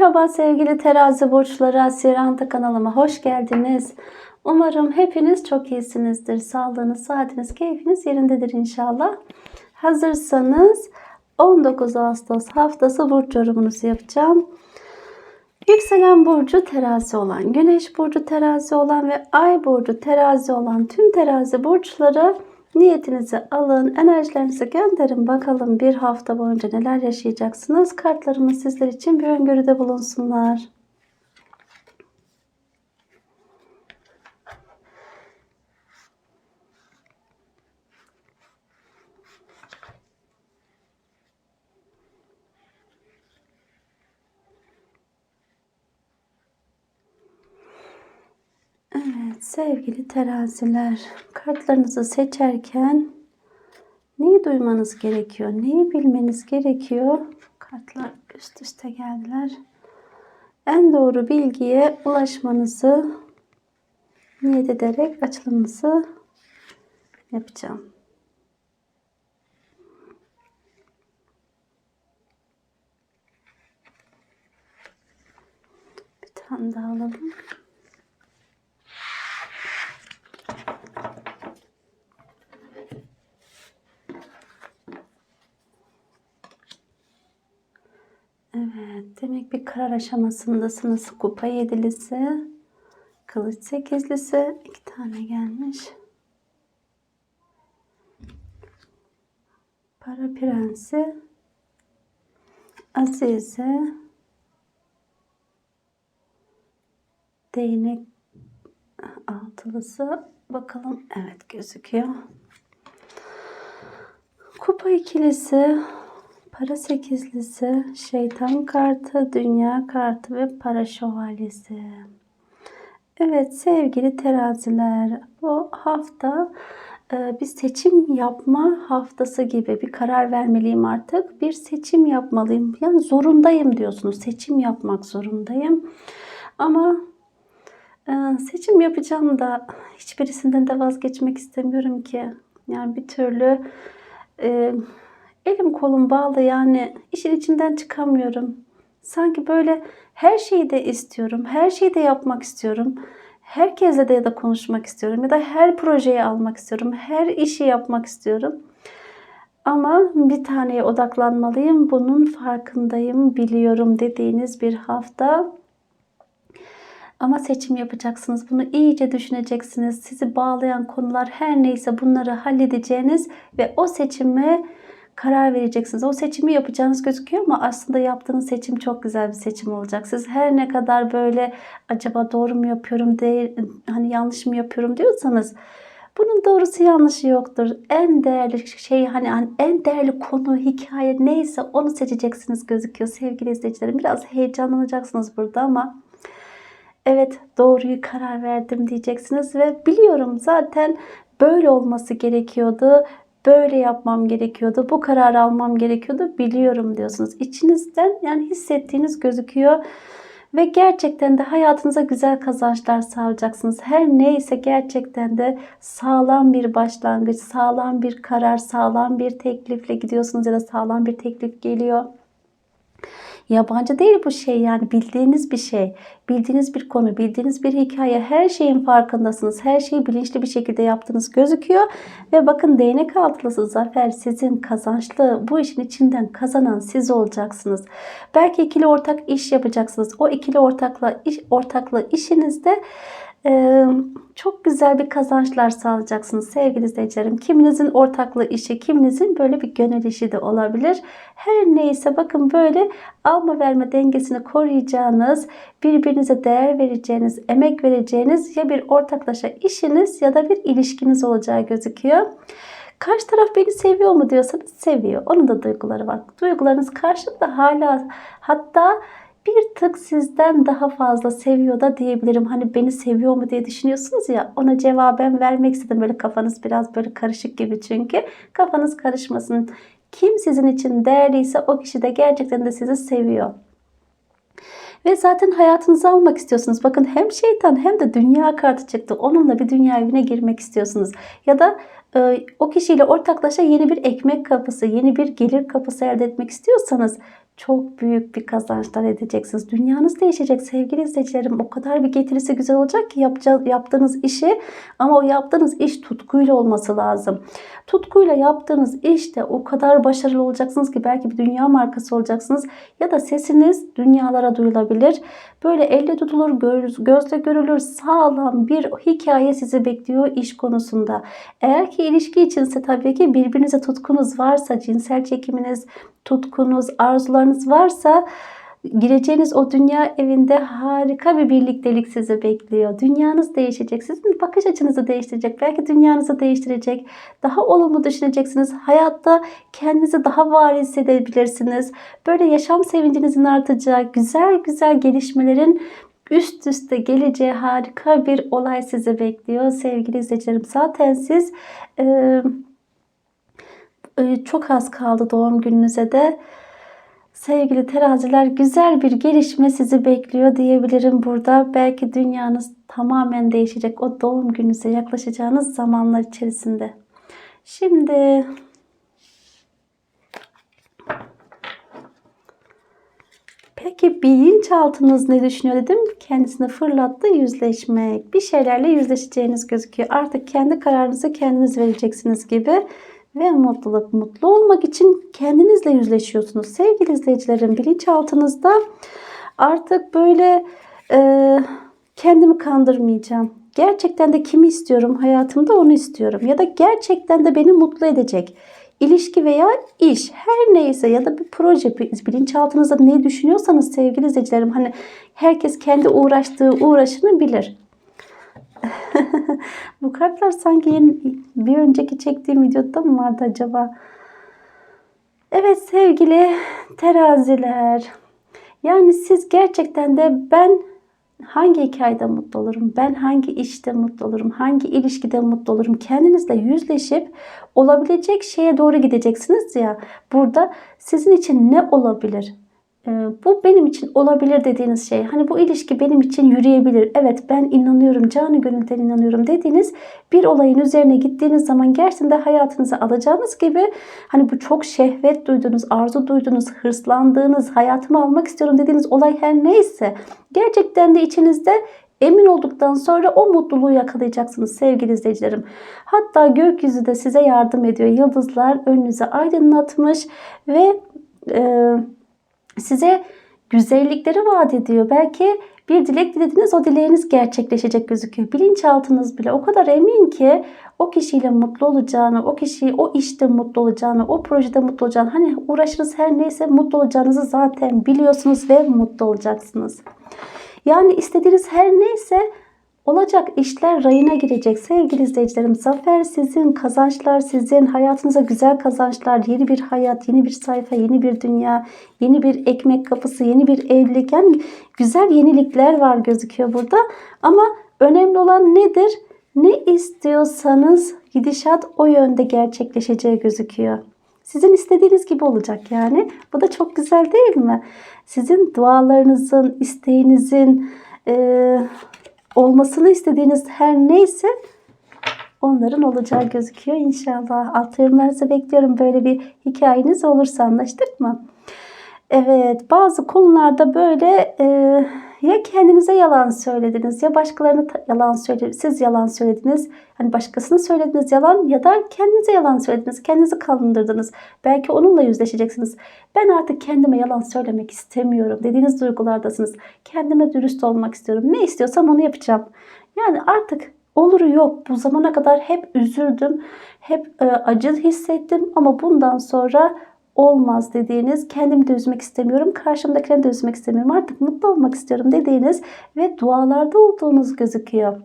Merhaba sevgili terazi burçları Asiranta kanalıma hoş geldiniz. Umarım hepiniz çok iyisinizdir. Sağlığınız, saatiniz, keyfiniz yerindedir inşallah. Hazırsanız 19 Ağustos haftası burç yorumunuzu yapacağım. Yükselen burcu terazi olan, güneş burcu terazi olan ve ay burcu terazi olan tüm terazi burçları niyetinizi alın, enerjilerinizi gönderin. Bakalım bir hafta boyunca neler yaşayacaksınız. Kartlarımız sizler için bir öngörüde bulunsunlar. Evet sevgili teraziler kartlarınızı seçerken neyi duymanız gerekiyor? Neyi bilmeniz gerekiyor? Kartlar üst üste geldiler. En doğru bilgiye ulaşmanızı niyet ederek açılımınızı yapacağım. Bir tane daha alalım. Evet, demek bir karar aşamasındasınız. Kupa yedilisi, kılıç sekizlisi, iki tane gelmiş. Para prensi, azize, değnek altılısı. Bakalım, evet gözüküyor. Kupa ikilisi, Para sekizlisi, şeytan kartı, dünya kartı ve para şövalyesi. Evet sevgili teraziler bu hafta e, bir seçim yapma haftası gibi bir karar vermeliyim artık. Bir seçim yapmalıyım. Yani zorundayım diyorsunuz. Seçim yapmak zorundayım. Ama e, seçim yapacağım da hiçbirisinden de vazgeçmek istemiyorum ki. Yani bir türlü e, elim kolum bağlı yani işin içinden çıkamıyorum. Sanki böyle her şeyi de istiyorum. Her şeyi de yapmak istiyorum. Herkesle de ya da konuşmak istiyorum. Ya da her projeyi almak istiyorum. Her işi yapmak istiyorum. Ama bir taneye odaklanmalıyım. Bunun farkındayım, biliyorum dediğiniz bir hafta. Ama seçim yapacaksınız. Bunu iyice düşüneceksiniz. Sizi bağlayan konular her neyse bunları halledeceğiniz ve o seçime karar vereceksiniz. O seçimi yapacağınız gözüküyor ama aslında yaptığınız seçim çok güzel bir seçim olacak. Siz her ne kadar böyle acaba doğru mu yapıyorum değil hani yanlış mı yapıyorum diyorsanız bunun doğrusu yanlışı yoktur. En değerli şey hani, hani en değerli konu, hikaye neyse onu seçeceksiniz gözüküyor sevgili izleyicilerim. Biraz heyecanlanacaksınız burada ama evet doğruyu karar verdim diyeceksiniz ve biliyorum zaten böyle olması gerekiyordu böyle yapmam gerekiyordu, bu kararı almam gerekiyordu biliyorum diyorsunuz. İçinizden yani hissettiğiniz gözüküyor. Ve gerçekten de hayatınıza güzel kazançlar sağlayacaksınız. Her neyse gerçekten de sağlam bir başlangıç, sağlam bir karar, sağlam bir teklifle gidiyorsunuz ya da sağlam bir teklif geliyor. Yabancı değil bu şey yani bildiğiniz bir şey. Bildiğiniz bir konu, bildiğiniz bir hikaye. Her şeyin farkındasınız. Her şeyi bilinçli bir şekilde yaptığınız gözüküyor. Ve bakın değnek altılısı zafer sizin kazançlı bu işin içinden kazanan siz olacaksınız. Belki ikili ortak iş yapacaksınız. O ikili ortakla iş, ortaklı işinizde ee, çok güzel bir kazançlar sağlayacaksınız sevgili izleyicilerim. Kiminizin ortaklı işi, kiminizin böyle bir gönül işi de olabilir. Her neyse bakın böyle alma verme dengesini koruyacağınız, birbirinize değer vereceğiniz, emek vereceğiniz ya bir ortaklaşa işiniz ya da bir ilişkiniz olacağı gözüküyor. Karşı taraf beni seviyor mu diyorsanız seviyor. Onun da duyguları var. Duygularınız karşılıklı hala hatta bir tık sizden daha fazla seviyor da diyebilirim. Hani beni seviyor mu diye düşünüyorsunuz ya ona cevaben vermek istedim. Böyle kafanız biraz böyle karışık gibi çünkü. Kafanız karışmasın. Kim sizin için değerliyse o kişi de gerçekten de sizi seviyor. Ve zaten hayatınızı almak istiyorsunuz. Bakın hem şeytan hem de dünya kartı çıktı. Onunla bir dünya evine girmek istiyorsunuz. Ya da e, o kişiyle ortaklaşa yeni bir ekmek kapısı, yeni bir gelir kapısı elde etmek istiyorsanız çok büyük bir kazançlar edeceksiniz. Dünyanız değişecek sevgili izleyicilerim. O kadar bir getirisi güzel olacak ki yaptığınız işi ama o yaptığınız iş tutkuyla olması lazım. Tutkuyla yaptığınız işte o kadar başarılı olacaksınız ki belki bir dünya markası olacaksınız ya da sesiniz dünyalara duyulabilir. Böyle elle tutulur, göz, gözle görülür sağlam bir hikaye sizi bekliyor iş konusunda. Eğer ki ilişki içinse tabii ki birbirinize tutkunuz varsa, cinsel çekiminiz, tutkunuz, arzularınız varsa gireceğiniz o dünya evinde harika bir birliktelik sizi bekliyor. Dünyanız değişecek. Sizin bakış açınızı değiştirecek. Belki dünyanızı değiştirecek. Daha olumlu düşüneceksiniz. Hayatta kendinizi daha var hissedebilirsiniz. Böyle yaşam sevincinizin artacağı, güzel güzel gelişmelerin üst üste geleceği harika bir olay sizi bekliyor sevgili izleyicilerim. Zaten siz e, e, çok az kaldı doğum gününüze de. Sevgili teraziler güzel bir gelişme sizi bekliyor diyebilirim burada. Belki dünyanız tamamen değişecek o doğum gününüze yaklaşacağınız zamanlar içerisinde. Şimdi Peki bilinçaltınız ne düşünüyor dedim. Kendisine fırlattı yüzleşmek. Bir şeylerle yüzleşeceğiniz gözüküyor. Artık kendi kararınızı kendiniz vereceksiniz gibi. Ve mutluluk, mutlu olmak için kendinizle yüzleşiyorsunuz. Sevgili izleyicilerim bilinçaltınızda artık böyle e, kendimi kandırmayacağım. Gerçekten de kimi istiyorum hayatımda onu istiyorum. Ya da gerçekten de beni mutlu edecek ilişki veya iş her neyse ya da bir proje bilinçaltınızda ne düşünüyorsanız sevgili izleyicilerim hani herkes kendi uğraştığı uğraşını bilir. Bu kartlar sanki yeni, bir önceki çektiğim videoda mı vardı acaba? Evet sevgili teraziler. Yani siz gerçekten de ben hangi hikayede mutlu olurum? Ben hangi işte mutlu olurum? Hangi ilişkide mutlu olurum? Kendinizle yüzleşip olabilecek şeye doğru gideceksiniz ya. Burada sizin için ne olabilir? Ee, bu benim için olabilir dediğiniz şey. Hani bu ilişki benim için yürüyebilir. Evet ben inanıyorum, canı gönülden inanıyorum dediğiniz bir olayın üzerine gittiğiniz zaman gerçekten hayatınıza alacağınız gibi hani bu çok şehvet duyduğunuz, arzu duyduğunuz, hırslandığınız, hayatımı almak istiyorum dediğiniz olay her neyse gerçekten de içinizde Emin olduktan sonra o mutluluğu yakalayacaksınız sevgili izleyicilerim. Hatta gökyüzü de size yardım ediyor. Yıldızlar önünüze aydınlatmış ve e, size güzellikleri vaat ediyor. Belki bir dilek dilediniz o dileğiniz gerçekleşecek gözüküyor. Bilinçaltınız bile o kadar emin ki o kişiyle mutlu olacağını, o kişiyi o işte mutlu olacağını, o projede mutlu olacağını, hani uğraşınız her neyse mutlu olacağınızı zaten biliyorsunuz ve mutlu olacaksınız. Yani istediğiniz her neyse olacak işler rayına girecek sevgili izleyicilerim. Zafer sizin, kazançlar sizin, hayatınıza güzel kazançlar, yeni bir hayat, yeni bir sayfa, yeni bir dünya, yeni bir ekmek kapısı, yeni bir evlilik. Yani güzel yenilikler var gözüküyor burada. Ama önemli olan nedir? Ne istiyorsanız gidişat o yönde gerçekleşeceği gözüküyor. Sizin istediğiniz gibi olacak yani. Bu da çok güzel değil mi? Sizin dualarınızın, isteğinizin, e, olmasını istediğiniz her neyse onların olacağı gözüküyor inşallah. Alt yorumlarınızı bekliyorum. Böyle bir hikayeniz olursa anlaştık mı? Evet bazı konularda böyle e, ya kendinize yalan söylediniz ya başkalarına yalan söylediniz. Siz yalan söylediniz. Hani başkasına söylediğiniz yalan ya da kendinize yalan söylediniz. Kendinizi kalındırdınız. Belki onunla yüzleşeceksiniz. Ben artık kendime yalan söylemek istemiyorum dediğiniz duygulardasınız. Kendime dürüst olmak istiyorum. Ne istiyorsam onu yapacağım. Yani artık oluru yok. Bu zamana kadar hep üzüldüm. Hep e, acı hissettim ama bundan sonra olmaz dediğiniz, kendimi de üzmek istemiyorum, karşımdakileri de üzmek istemiyorum, artık mutlu olmak istiyorum dediğiniz ve dualarda olduğunuz gözüküyor.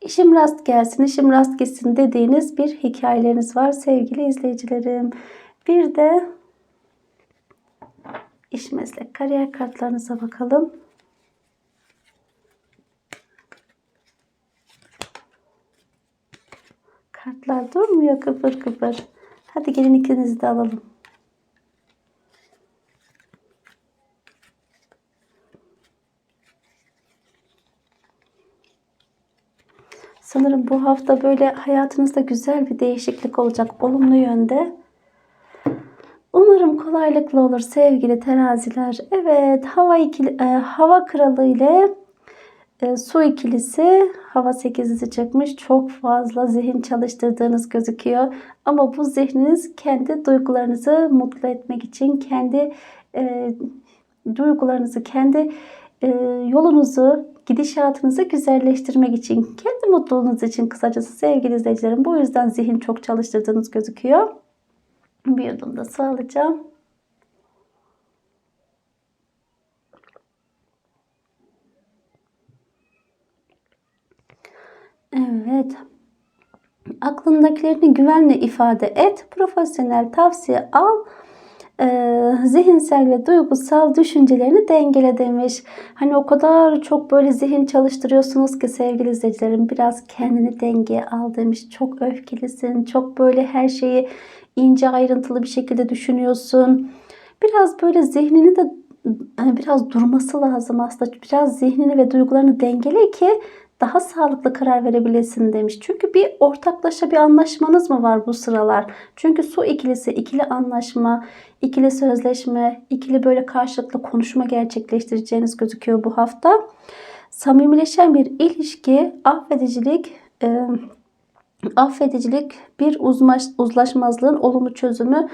İşim rast gelsin, işim rast gitsin dediğiniz bir hikayeleriniz var sevgili izleyicilerim. Bir de iş meslek kariyer kartlarınıza bakalım. Kartlar durmuyor kıpır kıpır. Hadi gelin ikinizi de alalım. Sanırım bu hafta böyle hayatınızda güzel bir değişiklik olacak olumlu yönde. Umarım kolaylıkla olur sevgili teraziler. Evet hava ikili, e, hava kralı ile e, su ikilisi hava sekizlisi çıkmış. Çok fazla zihin çalıştırdığınız gözüküyor. Ama bu zihniniz kendi duygularınızı mutlu etmek için, kendi e, duygularınızı, kendi e, yolunuzu, gidişatınızı güzelleştirmek için, kendi mutluluğunuz için kısacası sevgili izleyicilerim. Bu yüzden zihin çok çalıştırdığınız gözüküyor. Bir yudum da su. Evet. Aklındakilerini güvenle ifade et. Profesyonel tavsiye al. Ee, zihinsel ve duygusal düşüncelerini dengele demiş. Hani o kadar çok böyle zihin çalıştırıyorsunuz ki sevgili izleyicilerim biraz kendini dengeye al demiş. Çok öfkelisin, çok böyle her şeyi ince ayrıntılı bir şekilde düşünüyorsun. Biraz böyle zihnini de hani biraz durması lazım aslında. Biraz zihnini ve duygularını dengele ki daha sağlıklı karar verebilesin demiş. Çünkü bir ortaklaşa bir anlaşmanız mı var bu sıralar? Çünkü su ikilisi, ikili anlaşma, ikili sözleşme, ikili böyle karşılıklı konuşma gerçekleştireceğiniz gözüküyor bu hafta. Samimileşen bir ilişki, affedicilik, e, affedicilik bir uzmaş, uzlaşmazlığın olumlu çözümü.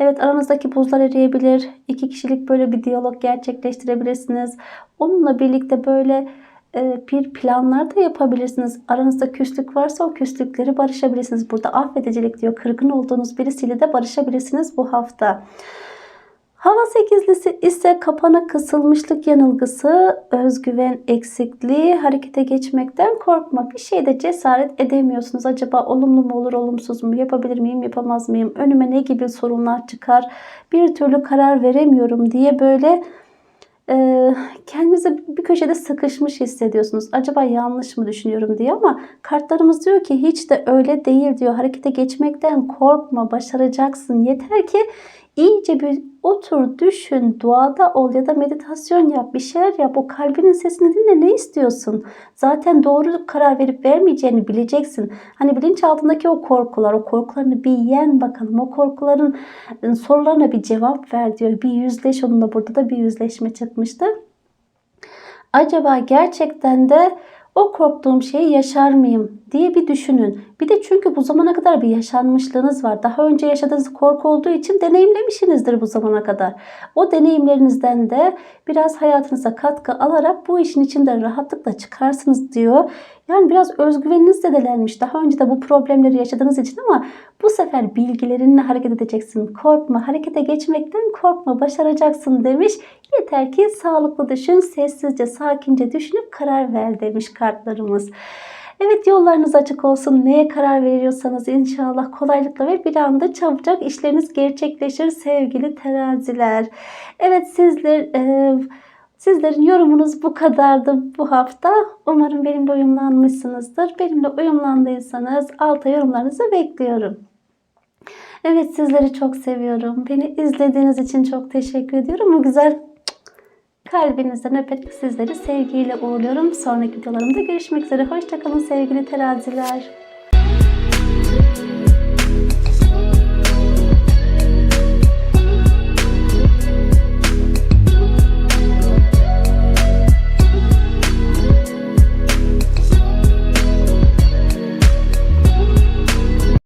Evet aranızdaki buzlar eriyebilir. İki kişilik böyle bir diyalog gerçekleştirebilirsiniz. Onunla birlikte böyle bir planlar da yapabilirsiniz. Aranızda küslük varsa o küslükleri barışabilirsiniz. Burada affedicilik diyor. Kırgın olduğunuz birisiyle de barışabilirsiniz bu hafta. Hava sekizlisi ise kapana kısılmışlık yanılgısı, özgüven eksikliği, harekete geçmekten korkma. Bir şeyde cesaret edemiyorsunuz. Acaba olumlu mu olur, olumsuz mu? Yapabilir miyim, yapamaz mıyım? Önüme ne gibi sorunlar çıkar? Bir türlü karar veremiyorum diye böyle e, kendinizi bir köşede sıkışmış hissediyorsunuz. Acaba yanlış mı düşünüyorum diye ama kartlarımız diyor ki hiç de öyle değil diyor. Harekete geçmekten korkma, başaracaksın. Yeter ki iyice bir otur, düşün, duada ol ya da meditasyon yap, bir şeyler yap. O kalbinin sesini dinle ne istiyorsun? Zaten doğru karar verip vermeyeceğini bileceksin. Hani bilinçaltındaki o korkular, o korkularını bir yen bakalım. O korkuların ıı, sorularına bir cevap ver diyor. Bir yüzleş onunla burada da bir yüzleşme çıkmıştı. Acaba gerçekten de o korktuğum şeyi yaşar mıyım diye bir düşünün. Bir de çünkü bu zamana kadar bir yaşanmışlığınız var. Daha önce yaşadığınız korku olduğu için deneyimlemişsinizdir bu zamana kadar. O deneyimlerinizden de biraz hayatınıza katkı alarak bu işin içinden rahatlıkla çıkarsınız diyor. Yani biraz özgüveniniz zedelenmiş. Daha önce de bu problemleri yaşadığınız için ama bu sefer bilgilerinle hareket edeceksin. Korkma, harekete geçmekten korkma, başaracaksın demiş. Yeter ki sağlıklı düşün, sessizce, sakince düşünüp karar ver demiş kartlarımız. Evet yollarınız açık olsun. Neye karar veriyorsanız inşallah kolaylıkla ve bir anda çabucak işleriniz gerçekleşir sevgili teraziler. Evet sizler e, sizlerin yorumunuz bu kadardı bu hafta. Umarım benimle uyumlanmışsınızdır. Benimle uyumlandıysanız alta yorumlarınızı bekliyorum. Evet sizleri çok seviyorum. Beni izlediğiniz için çok teşekkür ediyorum. Bu güzel Kalbinizden öpüp sizleri sevgiyle uğurluyorum. Sonraki videolarımda görüşmek üzere. Hoşçakalın sevgili teraziler.